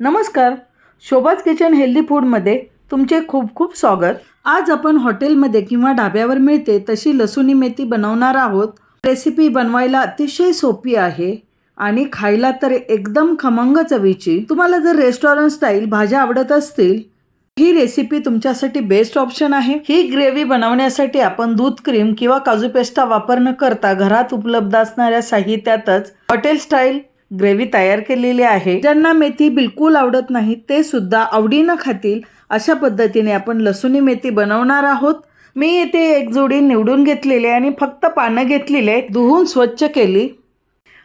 नमस्कार. शोभाज kitchen healthy फूडमध्ये तुमचे खूप खूप स्वागत. आज आपण हॉटेलमध्ये किंवा ढाब्यावर मिळते तशी लसुणी मेथी बनवणार आहोत. रेसिपी बनवायला अतिशय सोपी आहे आणि खायला तर एकदम खमंग चवीची. तुम्हाला जर रेस्टॉरंट स्टाईल भाज्या आवडत असतील ही रेसिपी तुमच्यासाठी बेस्ट ऑप्शन आहे. ही ग्रेव्ही बनवण्यासाठी आपण दूध क्रीम किंवा काजू पेस्टा वापर न करता घरात उपलब्ध असणाऱ्या साहित्यातच हॉटेल स्टाईल ग्रेव्ही तयार केलेली आहे. ज्यांना मेथी बिलकुल आवडत नाही ते सुद्धा आवडीनं खातील. अशा पद्धतीने आपण लसुणी मेथी बनवणार आहोत. मी येथे एक जोडी निवडून घेतलेली आहे आणि फक्त पानं घेतलेली आहेत. धुवून स्वच्छ केली.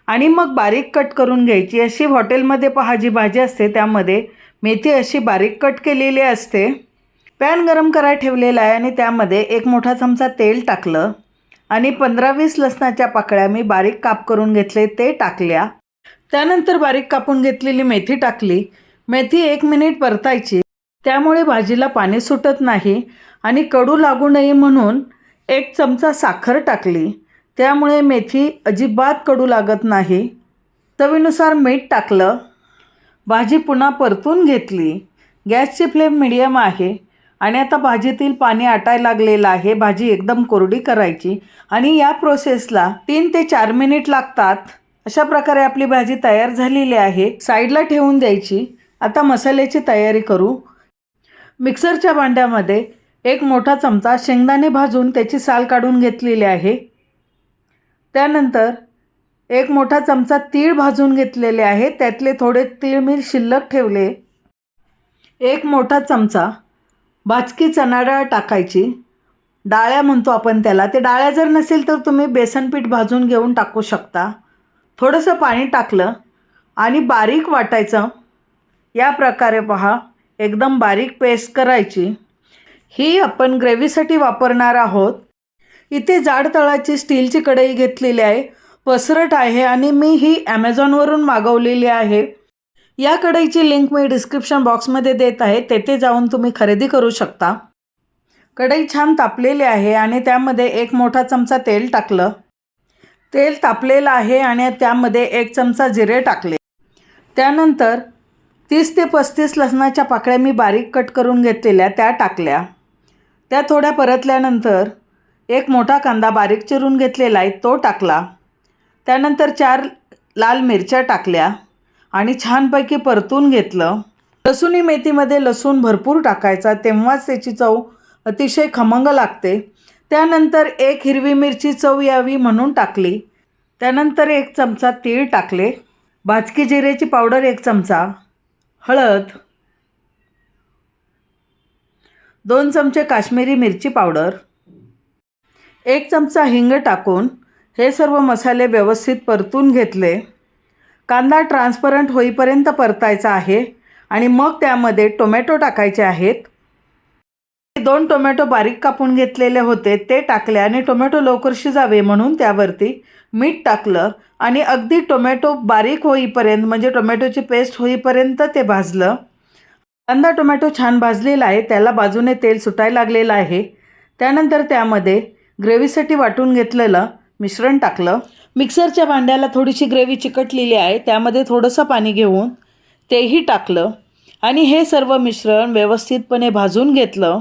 आणि मग बारीक कट करून घ्यायची. अशी हॉटेलमध्ये पहा जी भाजी असते त्यामध्ये मेथी अशी बारीक कट केलेली असते. पॅन गरम करायला ठेवलेला आहे आणि त्यामध्ये एक मोठा चमचा तेल टाकलं. आणि पंधरा वीस लसणाच्या पाकळ्या मी बारीक काप करून घेतले ते टाकल्या. त्यानंतर बारीक कापून घेतलेली मेथी टाकली. मेथी एक मिनिट परतायची. त्यामुळे भाजीला पाणी सुटत नाही आणि कडू लागू नये म्हणून एक चमचा साखर टाकली. त्यामुळे मेथी अजिबात कडू लागत नाही. चवीनुसार मीठ टाकलं. भाजी पुन्हा परतून घेतली. गॅसची फ्लेम मिडियम आहे आणि आता भाजीतील पाणी आटायला लागलेलं आहे. भाजी एकदम कोरडी करायची आणि या प्रोसेसला तीन ते चार मिनिट लागतात. अशा प्रकारे आपली भाजी तयार झालेली आहे. साईडला ठेवून द्यायची. आता मसाल्याची तयारी करू. मिक्सरच्या भांड्यामध्ये एक मोठा चमचा शेंगदाणे भाजून त्याची साल काढून घेतलेली आहे. त्यानंतर एक मोठा चमचा तीळ भाजून घेतलेले आहे. त्यातले थोडे तीळ मी शिल्लक ठेवले. एक मोठा चमचा भाजकी चणा डाळ टाकायची. डाळ्या म्हणतो आपण त्याला. ते डाळ्या जर नसेल तर तुम्ही बेसनपीठ भाजून घेऊन टाकू शकता. थोडंसं पाणी टाकलं आणि बारीक वाटायचं. या प्रकारे पहा एकदम बारीक पेस्ट करायची. ही आपण ग्रेव्हीसाठी वापरणार आहोत. इथे जाड तळाची स्टीलची कढई घेतलेली आहे. पसरट आहे आणि मी ही ॲमेझॉनवरून मागवलेली आहे. या कढईची लिंक मी डिस्क्रिप्शन बॉक्समध्ये देत आहे. तेथे जाऊन तुम्ही खरेदी करू शकता. कढई छान तापलेली आहे आणि त्यामध्ये एक मोठा चमचा तेल टाकलं. तेल तापलेलं आहे आणि त्यामध्ये एक चमचा जिरे टाकले. त्यानंतर तीस ते पस्तीस लसणाच्या पाकळ्या मी बारीक कट करून घेतलेल्या त्या टाकल्या. त्या थोड्या परतल्यानंतर एक मोठा कांदा बारीक चिरून घेतलेला आहे तो टाकला. त्यानंतर चार लाल मिरच्या टाकल्या आणि छानपैकी परतून घेतलं. लसूणी मेथीमध्ये लसूण भरपूर टाकायचा तेव्हाच त्याची चव अतिशय खमंग लागते. त्यानंतर एक हिरवी मिरची चव यावी म्हणून टाकली. त्यानंतर एक चमचा तीळ टाकले. भाजकी जिरेची पावडर एक चमचा. हळद. दोन चमचे काश्मीरी मिरची पावडर. एक चमचा हिंग टाकून हे सर्व मसाले व्यवस्थित परतून घेतले. कांदा ट्रान्सपरंट होईपर्यंत परतायचा आहे आणि मग त्यामध्ये टोमॅटो टाकायचे आहेत. दोन टोमॅटो बारीक कापून घेतलेले होते ते टाकले आणि टोमॅटो लवकर शिजावे म्हणून त्यावरती मीठ टाकलं आणि अगदी टोमॅटो बारीक होईपर्यंत म्हणजे टोमॅटोची पेस्ट होईपर्यंत ते भाजलं. कांदा टोमॅटो छान भाजलेला आहे त्याला बाजूने तेल सुटायला लागलेलं आहे. त्यानंतर त्यामध्ये ग्रेव्हीसाठी वाटून घेतलेलं मिश्रण टाकलं. मिक्सरच्या भांड्याला थोडीशी ग्रेव्ही चिकटलेली आहे त्यामध्ये थोडंसं पाणी घेऊन तेही टाकलं. आणि हे सर्व मिश्रण व्यवस्थितपणे भाजून घेतलं.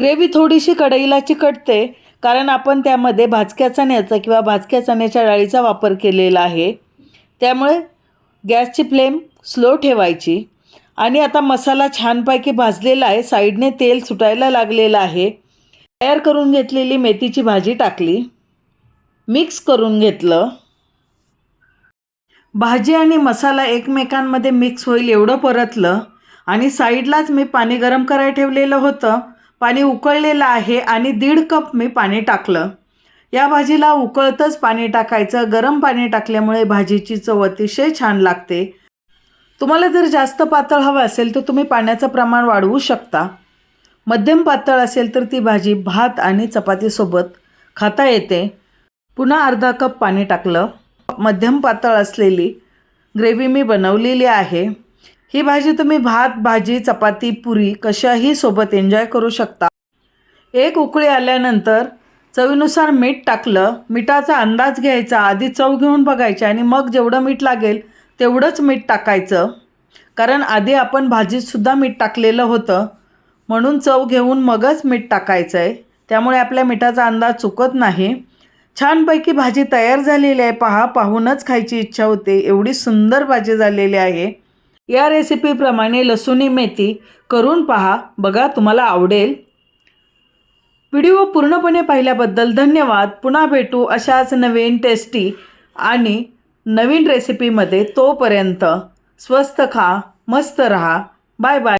ग्रेव्ही थोडीशी कढईला चिकटते कारण आपण त्यामध्ये भाजक्या चण्याचा किंवा भाजक्या चण्याच्या डाळीचा वापर केलेला आहे. त्यामुळे गॅसची फ्लेम स्लो ठेवायची. आणि आता मसाला छानपैकी भाजलेला आहे. साईडने तेल सुटायला लागलेलं आहे. तयार करून घेतलेली मेथीची भाजी टाकली. मिक्स करून घेतलं. भाजी आणि मसाला एकमेकांमध्ये मिक्स होईल एवढं परतलं. आणि साईडलाच मी पाणी गरम करायला ठेवलेलं होतं. पाणी उकळलेलं आहे आणि दीड कप मी पाणी टाकलं. या भाजीला उकळतच पाणी टाकायचं. गरम पाणी टाकल्यामुळे भाजीची चव अतिशय छान लागते. तुम्हाला जर जास्त पातळ हवं असेल तर तुम्ही पाण्याचं प्रमाण वाढवू शकता. मध्यम पातळ असेल तर ती भाजी भात आणि चपातीसोबत खाता येते. पुन्हा अर्धा कप पाणी टाकलं. मध्यम पातळ असलेली ग्रेव्ही मी बनवलेली आहे. ही भाजी तुम्ही भात भाजी चपाती पुरी कशाही सोबत एन्जॉय करू शकता. एक उकळी आल्यानंतर चवीनुसार मीठ टाकलं मिठाचा अंदाज घ्यायचा आधी चव घेऊन बघायची आणि मग जेवढं मीठ लागेल तेवढंच मीठ टाकायचं. कारण आधी आपण भाजीतसुद्धा मीठ टाकलेलं होतं म्हणून चव घेऊन मगच मीठ टाकायचं आहे त्यामुळे आपल्या मिठाचा अंदाज चुकत नाही. छानपैकी भाजी तयार झालेली आहे. पहा पाहूनच खायची इच्छा होते. एवढी सुंदर भाजी झालेली आहे. या रेसिपीप्रमाणे लसुणी मेथी करून पहा. बघा तुम्हाला आवडेल. व्हिडिओ पूर्णपणे पाहिल्याबद्दल धन्यवाद. पुन्हा भेटू अशाच नवीन टेस्टी आणि नवीन रेसिपीमध्ये तोपर्यंत स्वस्त खा मस्त रहा. Bye bye